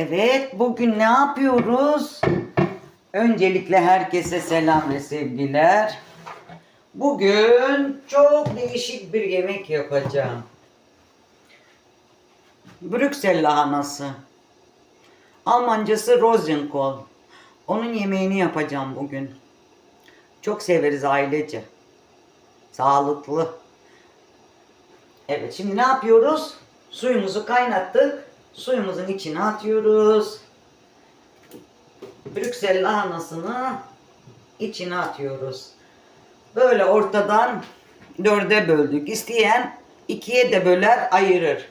Evet, bugün ne yapıyoruz? Öncelikle herkese selam ve sevgiler. Bugün çok değişik bir yemek yapacağım. Brüksel lahanası. Almancası Rosenkohl. Onun yemeğini yapacağım bugün. Çok severiz ailece. Sağlıklı. Evet şimdi ne yapıyoruz? Suyumuzu kaynattık. Suyumuzun içine atıyoruz. Brüksel lahanasını içine atıyoruz. Böyle ortadan dörde böldük. İsteyen ikiye de böler ayırır.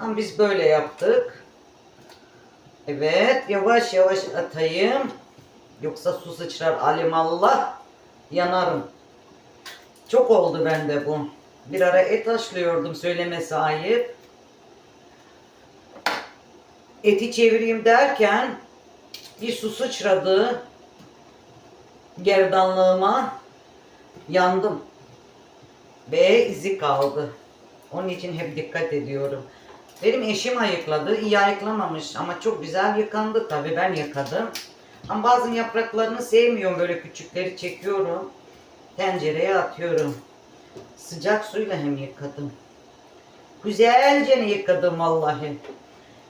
Ama biz böyle yaptık. Evet yavaş yavaş atayım. Yoksa su sıçrar alimallah yanarım. Çok oldu bende bu. Bir ara et haşlıyordum söylemesi ayıp. Eti çevireyim derken bir su sıçradı gerdanlığıma yandım ve izi kaldı. Onun için hep dikkat ediyorum. Benim eşim ayıkladı. İyi ayıklamamış ama çok güzel yıkandı. Tabii ben yıkadım. Ama bazı yapraklarını sevmiyorum. Böyle küçükleri çekiyorum. Tencereye atıyorum. Sıcak suyla hem yıkadım. Güzelce yıkadım vallahi.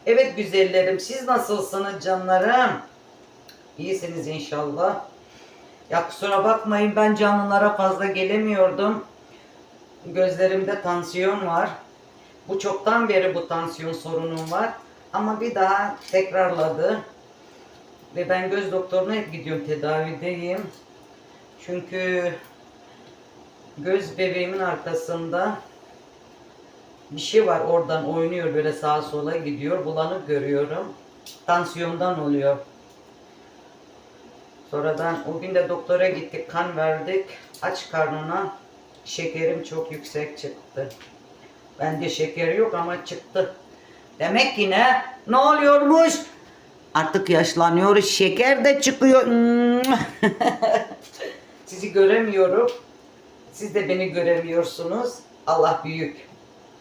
Evet güzellerim siz nasılsınız canlarım? İyisiniz inşallah. Ya kusura bakmayın ben canlılara fazla gelemiyordum. Gözlerimde tansiyon var. Bu çoktan beri bu tansiyon sorunum var. Ama bir daha tekrarladı. Ve ben göz doktoruna hep gidiyorum tedavideyim. Çünkü göz bebeğimin arkasında bir şey var oradan oynuyor böyle sağa sola gidiyor. Bulanık görüyorum. Tansiyondan oluyor. Sonradan o gün de doktora gittik kan verdik. Aç karnına şekerim çok yüksek çıktı. Bende şeker yok ama çıktı. Demek ki ne? Ne oluyormuş? Artık yaşlanıyoruz. Şeker de çıkıyor. Sizi göremiyorum. Siz de beni göremiyorsunuz. Allah büyük.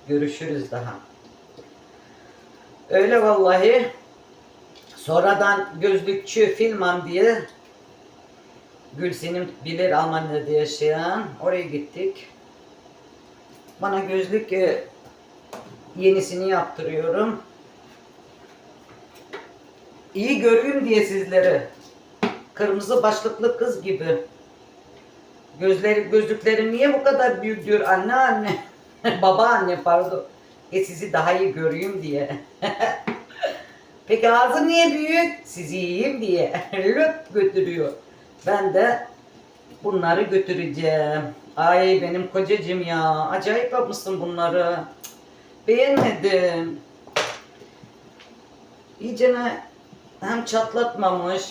Görüşürüz daha. Öyle vallahi. Sonradan gözlükçü Filman diye Gülsin'in bilir Almanya'da yaşayan oraya gittik. Bana gözlük e, yenisini yaptırıyorum. İyi göreyim diye sizleri. Kırmızı başlıklı kız gibi. Gözleri, gözlüklerim niye bu kadar büyük diyor anne anne. Baba anne pardon. E sizi daha iyi göreyim diye. Peki ağzı niye büyük? Sizi yiyeyim diye. Löp götürüyor. Ben de bunları götüreceğim. Ay benim kocacığım ya. Acayip yapmışsın bunları. Beğenmedim. İyicene hem çatlatmamış.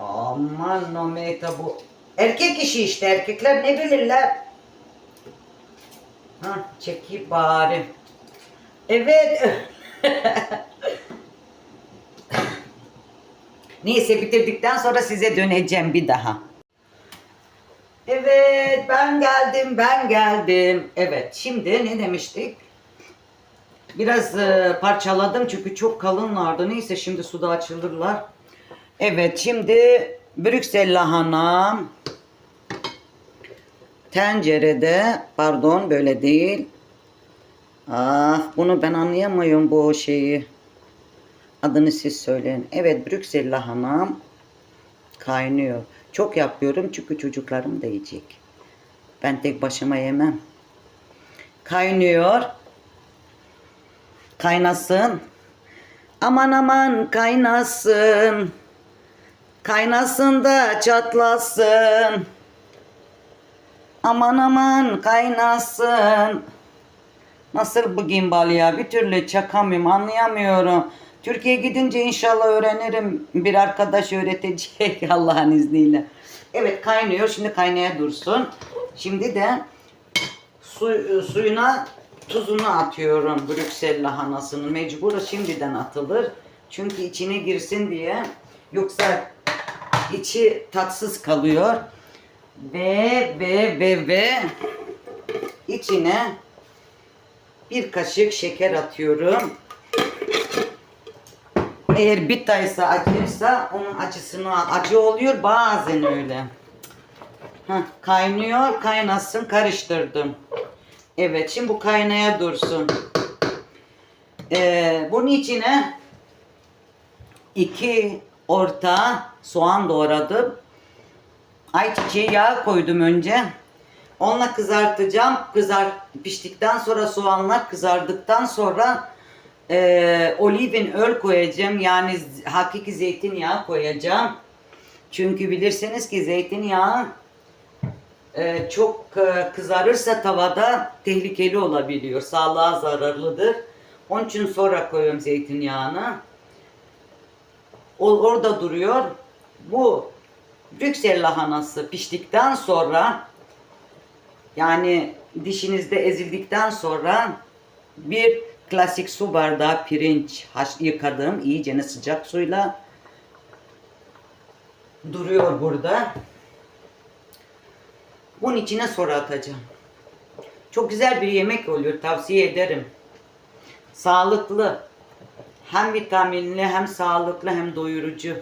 Aman no meta bu. Erkek işi işte. Erkekler ne bilirler? Ha, çekeyim bari. Evet. Neyse bitirdikten sonra size döneceğim bir daha. Evet ben geldim ben geldim. Evet şimdi ne demiştik? Biraz e, parçaladım çünkü çok kalınlardı. Neyse şimdi suda açılırlar. Evet şimdi Brüksel lahana tencerede pardon böyle değil. Ah bunu ben anlayamıyorum bu şeyi. Adını siz söyleyin. Evet Brüksel lahanam kaynıyor. Çok yapıyorum çünkü çocuklarım da yiyecek. Ben tek başıma yemem. Kaynıyor. Kaynasın. Aman aman kaynasın. Kaynasın da çatlasın. Aman aman kaynasın. Nasıl bu gimbal ya? Bir türlü çakamıyorum, anlayamıyorum. Türkiye gidince inşallah öğrenirim. Bir arkadaş öğretecek Allah'ın izniyle. Evet kaynıyor. Şimdi kaynaya dursun. Şimdi de su, suyuna tuzunu atıyorum. Brüksel lahanasını. Mecbur şimdiden atılır. Çünkü içine girsin diye. Yoksa içi tatsız kalıyor. Ve ve ve ve içine bir kaşık şeker atıyorum. Eğer bitaysa acıysa onun acısını. Acı oluyor bazen öyle. Heh, kaynıyor, kaynasın, karıştırdım. Evet, şimdi bu kaynaya dursun. Ee, bunun içine iki orta soğan doğradım. Ayçiçeği yağı koydum önce. Onunla kızartacağım. Kızar piştikten sonra soğanlar kızardıktan sonra e, olivin öl koyacağım. Yani hakiki zeytinyağı koyacağım. Çünkü bilirsiniz ki zeytinyağı e, çok e, kızarırsa tavada tehlikeli olabiliyor. Sağlığa zararlıdır. Onun için sonra koyuyorum zeytinyağını. O orada duruyor. Bu Brüksel lahanası piştikten sonra yani dişinizde ezildikten sonra bir klasik su bardağı pirinç haş yıkadım iyicene sıcak suyla duruyor burada. Bunun içine sonra atacağım. Çok güzel bir yemek oluyor tavsiye ederim. Sağlıklı. Hem vitaminli hem sağlıklı hem doyurucu.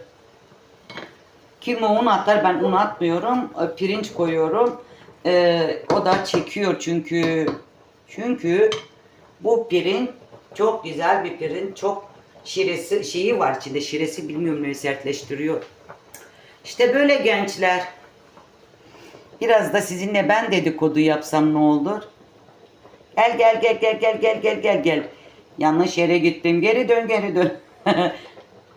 Kim o un atar ben un atmıyorum. E, Pirinç koyuyorum. Ee, o da çekiyor çünkü çünkü bu pirinç çok güzel bir pirinç. Çok şiresi şeyi var içinde. Şiresi bilmiyorum ne sertleştiriyor. İşte böyle gençler. Biraz da sizinle ben dedikodu yapsam ne olur? Gel gel gel gel gel gel gel gel gel. Yanlış yere gittim. Geri dön geri dön.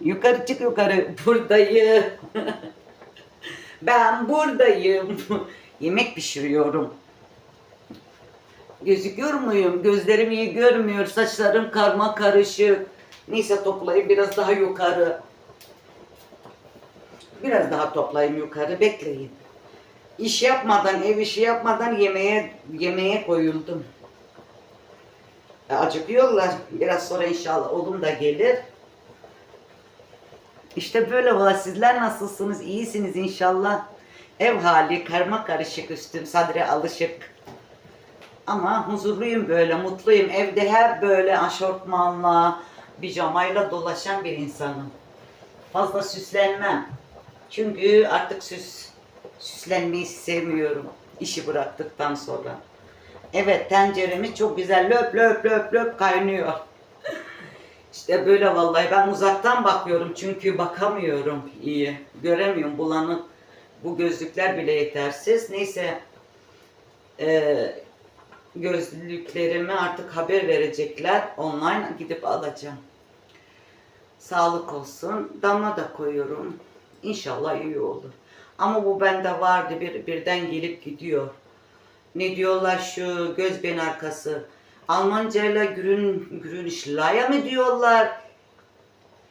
yukarı çık yukarı. Buradayım. ben buradayım. Yemek pişiriyorum. Gözüküyor muyum? Gözlerim iyi görmüyor. Saçlarım karma karışık. Neyse toplayayım biraz daha yukarı. Biraz daha toplayayım yukarı. Bekleyin. İş yapmadan, ev işi yapmadan yemeğe yemeğe koyuldum. E, Acıkıyorlar. Biraz sonra inşallah oğlum da gelir. İşte böyle valla sizler nasılsınız? İyisiniz inşallah. Ev hali karma karışık üstüm sadre alışık. Ama huzurluyum böyle, mutluyum. Evde hep böyle aşortmanla, pijamayla dolaşan bir insanım. Fazla süslenmem. Çünkü artık süs süslenmeyi sevmiyorum. işi bıraktıktan sonra. Evet tenceremiz çok güzel löp löp löp löp kaynıyor. İşte böyle vallahi ben uzaktan bakıyorum çünkü bakamıyorum iyi. Göremiyorum bulanık. Bu gözlükler bile yetersiz. Neyse eee, gözlüklerimi artık haber verecekler. Online gidip alacağım. Sağlık olsun. Damla da koyuyorum. İnşallah iyi olur. Ama bu bende vardı bir birden gelip gidiyor. Ne diyorlar şu göz ben arkası. Almancayla grün grün Schlaya mı diyorlar?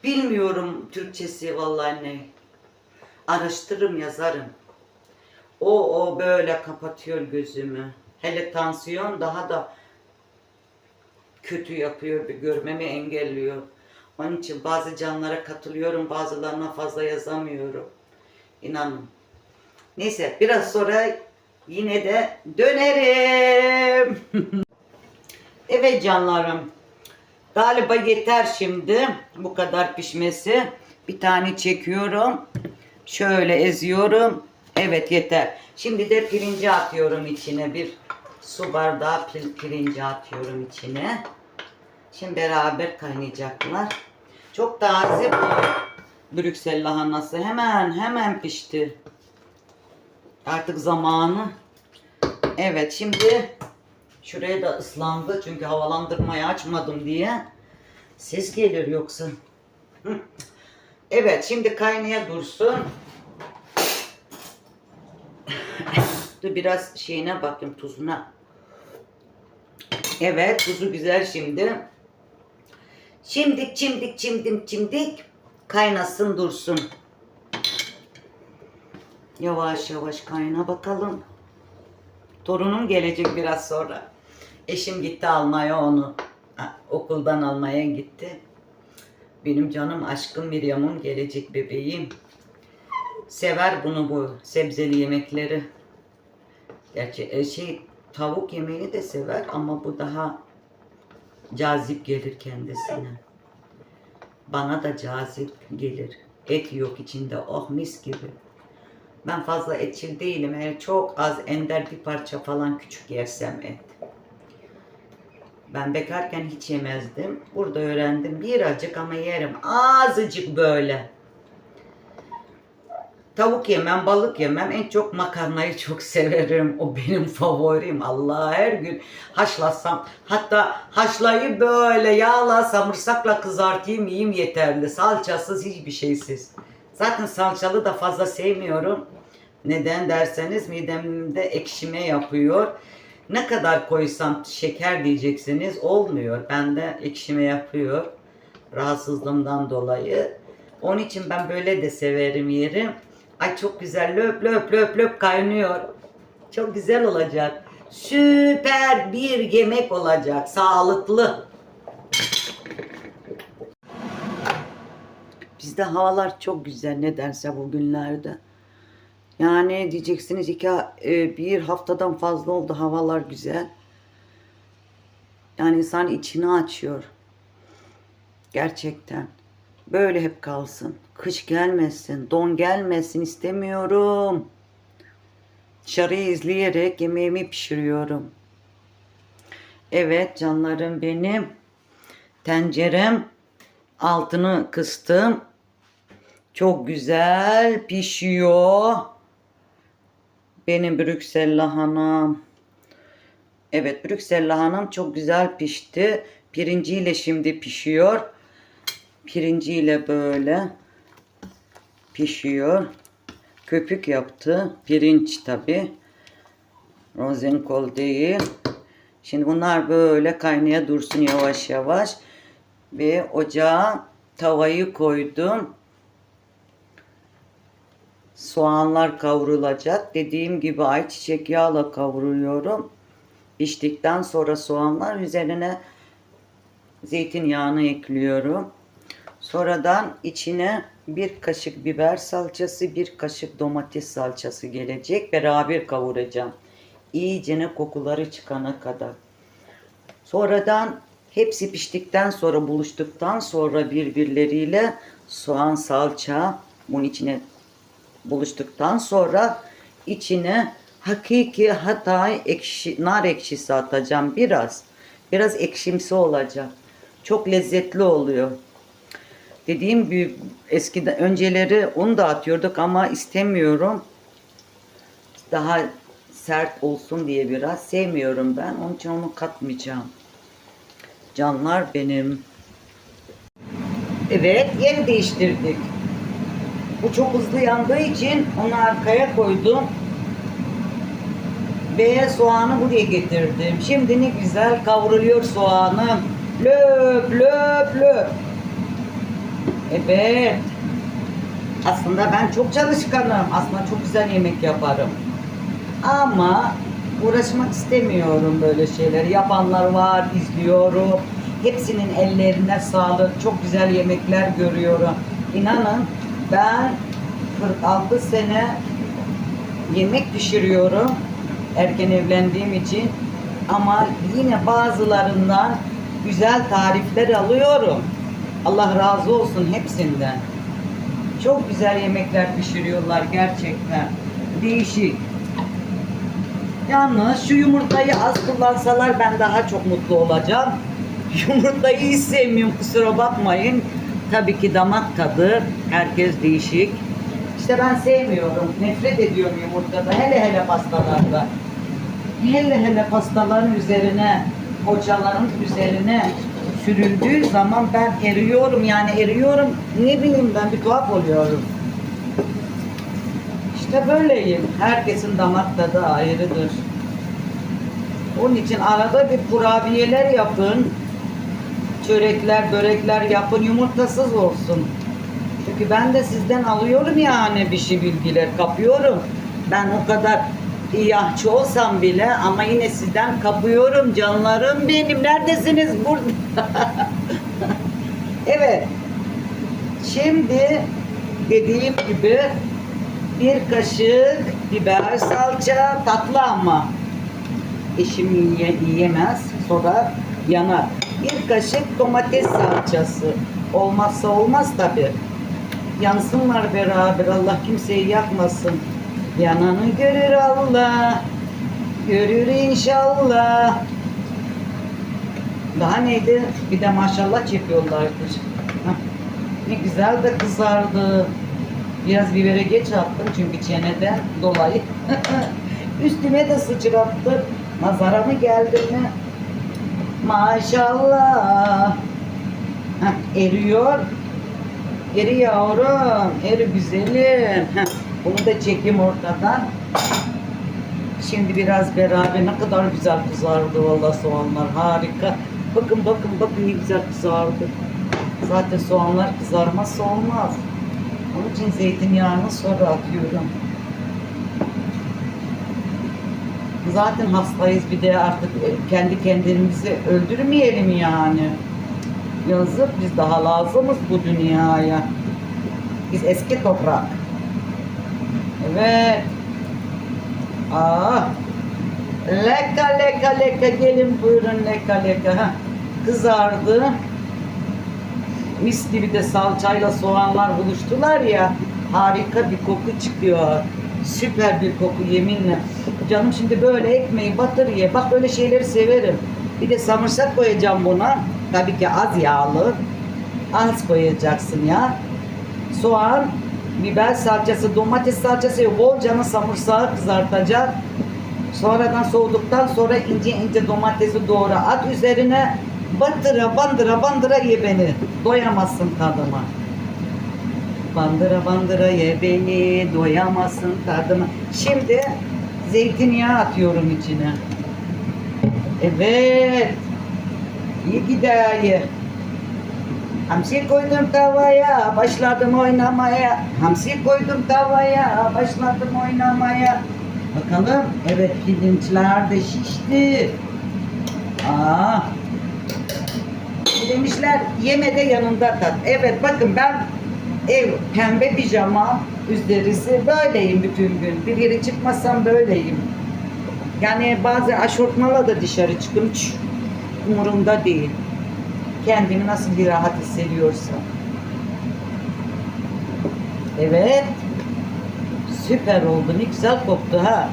Bilmiyorum Türkçesi vallahi ne. Araştırırım yazarım. O o böyle kapatıyor gözümü. Hele tansiyon daha da kötü yapıyor, bir görmemi engelliyor. Onun için bazı canlara katılıyorum, bazılarına fazla yazamıyorum. İnanın. Neyse biraz sonra yine de dönerim. evet canlarım. Galiba yeter şimdi bu kadar pişmesi. Bir tane çekiyorum. Şöyle eziyorum. Evet yeter. Şimdi de pirinci atıyorum içine. Bir su bardağı pil- pirinci atıyorum içine. Şimdi beraber kaynayacaklar. Çok taze bu Brüksel lahanası. Hemen hemen pişti. Artık zamanı. Evet şimdi şuraya da ıslandı çünkü havalandırmayı açmadım diye. Ses gelir yoksa. Evet şimdi kaynaya dursun. Dur biraz şeyine bakayım tuzuna. Evet tuzu güzel şimdi. Şimdik çimdik çimdim çimdik kaynasın dursun. Yavaş yavaş kayna bakalım. Torunum gelecek biraz sonra. Eşim gitti almaya onu. Okuldan almaya gitti. Benim canım aşkım Miriam'ım gelecek bebeğim. Sever bunu bu sebzeli yemekleri. Gerçi e, şey tavuk yemeğini de sever ama bu daha cazip gelir kendisine. bana da cazip gelir. Et yok içinde. Oh mis gibi. Ben fazla etçil değilim. Eğer çok az ender bir parça falan küçük yersem et. Ben bekarken hiç yemezdim. Burada öğrendim. Birazcık ama yerim. Azıcık böyle. Tavuk yemem, balık yemem. En çok makarnayı çok severim. O benim favorim. Allah her gün haşlasam. Hatta haşlayı böyle yağla, samırsakla kızartayım yiyeyim yeterli. Salçasız hiçbir şeysiz. Zaten salçalı da fazla sevmiyorum. Neden derseniz midemde ekşime yapıyor. Ne kadar koysam şeker diyeceksiniz olmuyor. Bende ekşime yapıyor. Rahatsızlığımdan dolayı. Onun için ben böyle de severim yerim. Ay çok güzel löp löp löp löp kaynıyor. Çok güzel olacak. Süper bir yemek olacak. Sağlıklı. Bizde havalar çok güzel nedense bugünlerde. Yani diyeceksiniz iki e, bir haftadan fazla oldu havalar güzel. Yani insan içini açıyor. Gerçekten. Böyle hep kalsın. Kış gelmesin, don gelmesin istemiyorum. Dışarıyı izleyerek yemeğimi pişiriyorum. Evet canlarım benim. Tencerem altını kıstım. Çok güzel pişiyor. Benim Brüksel lahanam. Evet Brüksel lahanam çok güzel pişti. Pirinciyle şimdi pişiyor. Pirinciyle böyle pişiyor. Köpük yaptı. Pirinç tabi. Rozenkol değil. Şimdi bunlar böyle kaynaya dursun yavaş yavaş. Ve ocağa tavayı koydum. Soğanlar kavrulacak. Dediğim gibi ayçiçek yağla kavuruyorum. Piştikten sonra soğanlar üzerine zeytinyağını ekliyorum. Sonradan içine bir kaşık biber salçası, bir kaşık domates salçası gelecek. Beraber kavuracağım. İyicene kokuları çıkana kadar. Sonradan hepsi piştikten sonra buluştuktan sonra birbirleriyle soğan salça bunun içine buluştuktan sonra içine hakiki hatay ekşi, nar ekşisi atacağım biraz. Biraz ekşimsi olacak. Çok lezzetli oluyor. Dediğim gibi eskiden önceleri un da atıyorduk ama istemiyorum. Daha sert olsun diye biraz sevmiyorum ben. Onun için onu katmayacağım. Canlar benim. Evet, yer değiştirdik. Bu çok hızlı yandığı için onu arkaya koydum. Ve soğanı buraya getirdim. Şimdi ne güzel kavruluyor soğanım. Löp löp löp. Evet. Aslında ben çok çalışkanım. Aslında çok güzel yemek yaparım. Ama uğraşmak istemiyorum böyle şeyleri. Yapanlar var, izliyorum. Hepsinin ellerine sağlık. Çok güzel yemekler görüyorum. İnanın ben 46 sene yemek pişiriyorum. Erken evlendiğim için. Ama yine bazılarından güzel tarifler alıyorum. Allah razı olsun hepsinden. Çok güzel yemekler pişiriyorlar gerçekten. Değişik. Yalnız şu yumurtayı az kullansalar ben daha çok mutlu olacağım. Yumurtayı hiç sevmiyorum kusura bakmayın. Tabii ki damak tadı. Herkes değişik. İşte ben sevmiyorum. Nefret ediyorum yumurtada. Hele hele pastalarda. Hele hele pastaların üzerine, poğaçaların üzerine sürüldüğü zaman ben eriyorum yani eriyorum. Ne bileyim ben bir tuhaf oluyorum. İşte böyleyim. Herkesin damak tadı ayrıdır. Onun için arada bir kurabiyeler yapın. Çörekler, börekler yapın. Yumurtasız olsun. Çünkü ben de sizden alıyorum yani bir şey bilgiler kapıyorum. Ben o kadar iyi ahçı olsam bile ama yine sizden kapıyorum canlarım benim. Neredesiniz burada? evet. Şimdi dediğim gibi bir kaşık biber salça tatlı ama eşim yiye, yiyemez. sonra yanar. Bir kaşık domates salçası. Olmazsa olmaz tabi. Yansınlar beraber. Allah kimseyi yakmasın. Yananı görür Allah. Görür inşallah. Daha neydi? Bir de maşallah çekiyorlardır. Ne güzel de kızardı. Biraz bibere geç attım çünkü çeneden dolayı. Üstüme de sıçrattı. Nazara mı geldi mi? Maşallah. Heh, eriyor. Eri yavrum, eri güzelim. Heh, bunu da çekeyim ortadan. Şimdi biraz beraber ne kadar güzel kızardı valla soğanlar harika. Bakın bakın bakın ne güzel kızardı. Zaten soğanlar kızarmazsa olmaz. Onun için zeytinyağını sonra atıyorum. Zaten hastayız bir de artık e, kendi kendimizi öldürmeyelim yani. Yazık biz daha lazımız bu dünyaya. Biz eski toprak. Evet. Ah. Leka leka leka gelin buyurun leka leka. Ha. Kızardı. Mis gibi de salçayla soğanlar buluştular ya. Harika bir koku çıkıyor. Süper bir koku yeminle. Canım şimdi böyle ekmeği batır ye. Bak böyle şeyleri severim. Bir de samırsak koyacağım buna. Tabii ki az yağlı. Az koyacaksın ya. Soğan, biber salçası, domates salçası, bolcanın samırsağı kızartacak. Sonradan soğuduktan sonra ince ince domatesi doğra at üzerine bandıra bandıra bandıra ye beni. Doyamazsın tadıma. Bandıra bandıra ye beni, doyamazsın tadıma. Şimdi zeytinyağı atıyorum içine. Evet. İyi gider ye. Hamsi koydum tavaya, başladım oynamaya. Hamsi koydum tavaya, başladım oynamaya. Bakalım, evet pirinçler de şişti. Aa. Demişler yeme de yanında tat. Evet bakın ben ev pembe pijama üzerisi böyleyim bütün gün. Bir yere çıkmasam böyleyim. Yani bazen aşortmala da dışarı çıkın hiç umurumda değil. Kendimi nasıl bir rahat hissediyorsam. Evet. Süper oldu. Ne güzel koktu ha.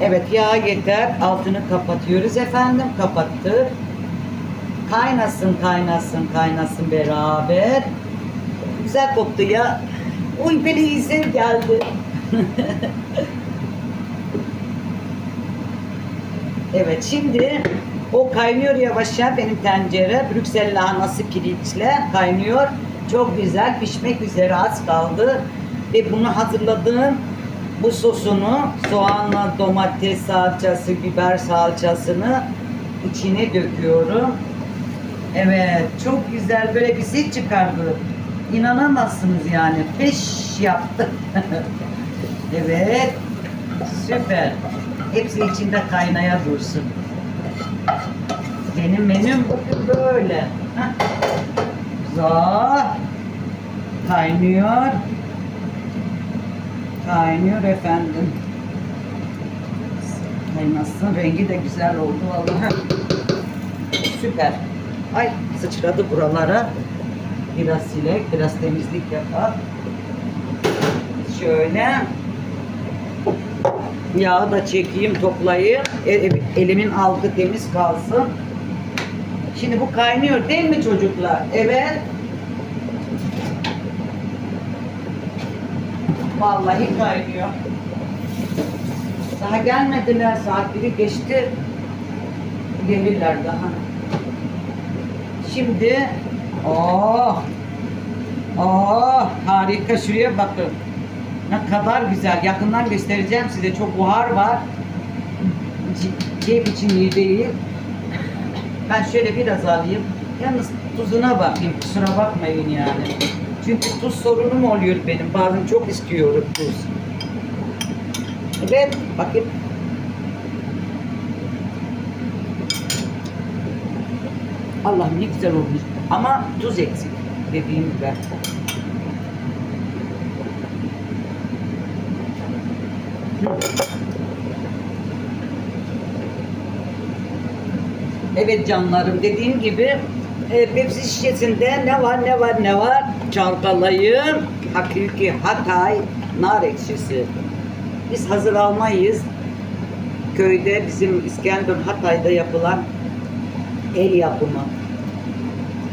Evet yağ yeter. Altını kapatıyoruz efendim. Kapattık. Kaynasın kaynasın kaynasın beraber. Güzel koktu ya. Uy beni iyi geldi. evet şimdi o kaynıyor yavaşça benim tencere. Brüksel lahanası pirinçle kaynıyor. Çok güzel pişmek üzere az kaldı. Ve bunu hazırladığım bu sosunu soğanla domates salçası, biber salçasını içine döküyorum. Evet, çok güzel böyle bir ses çıkardı. İnanamazsınız yani. Peş yaptı. evet, süper. Hepsi içinde kaynaya dursun. Benim menüm böyle. Hah. Güzel. Kaynıyor. Kaynıyor efendim. Kaynasın. Rengi de güzel oldu vallahi. Süper. Ay sıçradı buralara. Biraz silek, biraz temizlik yapar. Şöyle. Yağı da çekeyim, toplayayım. E- e- elimin altı temiz kalsın. Şimdi bu kaynıyor değil mi çocuklar? Evet. Vallahi kaynıyor. Daha gelmediler. Saat biri geçti. Gelirler daha. Şimdi oh oh harika şuraya bakın. Ne kadar güzel. Yakından göstereceğim size. Çok buhar var. Cep için iyi değil. Ben şöyle biraz alayım. Yalnız tuzuna bakayım. Kusura bakmayın yani. Çünkü tuz sorunum oluyor benim. Bazen çok istiyorum tuz. Evet. Bakayım. Allah ne güzel olmuş. Ama tuz eksik. Gibi. Hı. Evet canlarım dediğim gibi e, Pepsi şişesinde ne var ne var ne var çalkalayın hakiki Hatay nar ekşisi. Biz hazır almayız. Köyde bizim İskenderun Hatay'da yapılan el yapımı.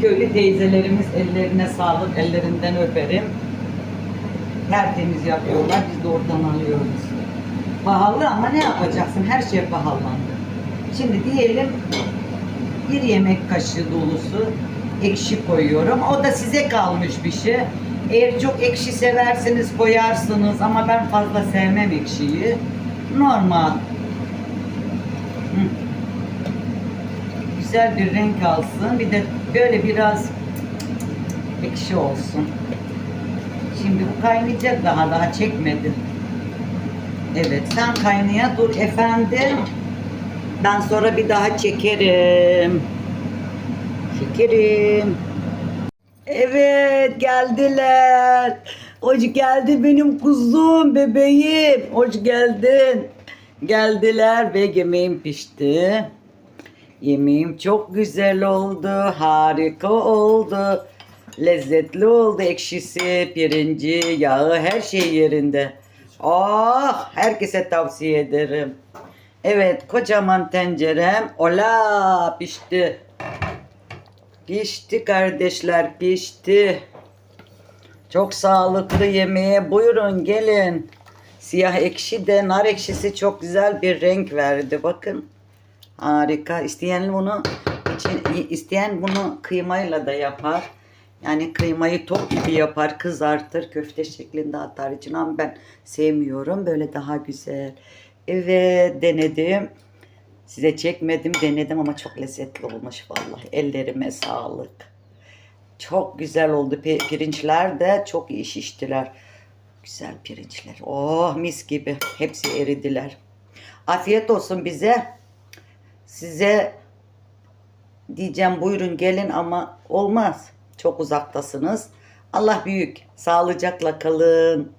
Köylü teyzelerimiz ellerine sağlık, ellerinden öperim. Tertemiz yapıyorlar, biz de oradan alıyoruz. Pahalı ama ne yapacaksın? Her şey pahalandı. Şimdi diyelim bir yemek kaşığı dolusu ekşi koyuyorum. O da size kalmış bir şey. Eğer çok ekşi severseniz koyarsınız ama ben fazla sevmem ekşiyi. Normal. Hı. Güzel bir renk alsın. Bir de böyle biraz ekşi olsun. Şimdi bu kaynayacak daha daha çekmedi. Evet sen kaynaya dur efendim. Ben sonra bir daha çekerim. Çekerim. Evet geldiler. Hoş geldi benim kuzum, bebeğim. Hoş geldin. Geldiler ve yemeğim pişti. Yemeğim çok güzel oldu, harika oldu. Lezzetli oldu ekşisi, pirinci, yağı, her şey yerinde. Oh, herkese tavsiye ederim. Evet, kocaman tencerem. Ola pişti. Pişti kardeşler, pişti. Çok sağlıklı yemeğe buyurun gelin. Siyah ekşi de nar ekşisi çok güzel bir renk verdi. Bakın. Harika. İsteyen bunu için isteyen bunu kıymayla da yapar. Yani kıymayı top gibi yapar, kızartır, köfte şeklinde atar için ama ben sevmiyorum. Böyle daha güzel. Evet denedim. Size çekmedim denedim ama çok lezzetli olmuş vallahi. Ellerime sağlık. Çok güzel oldu. Pi- Pirinçler de çok iyi şiştiler. Güzel pirinçler. Oh mis gibi. Hepsi eridiler. Afiyet olsun bize. Size diyeceğim buyurun gelin ama olmaz. Çok uzaktasınız. Allah büyük. Sağlıcakla kalın.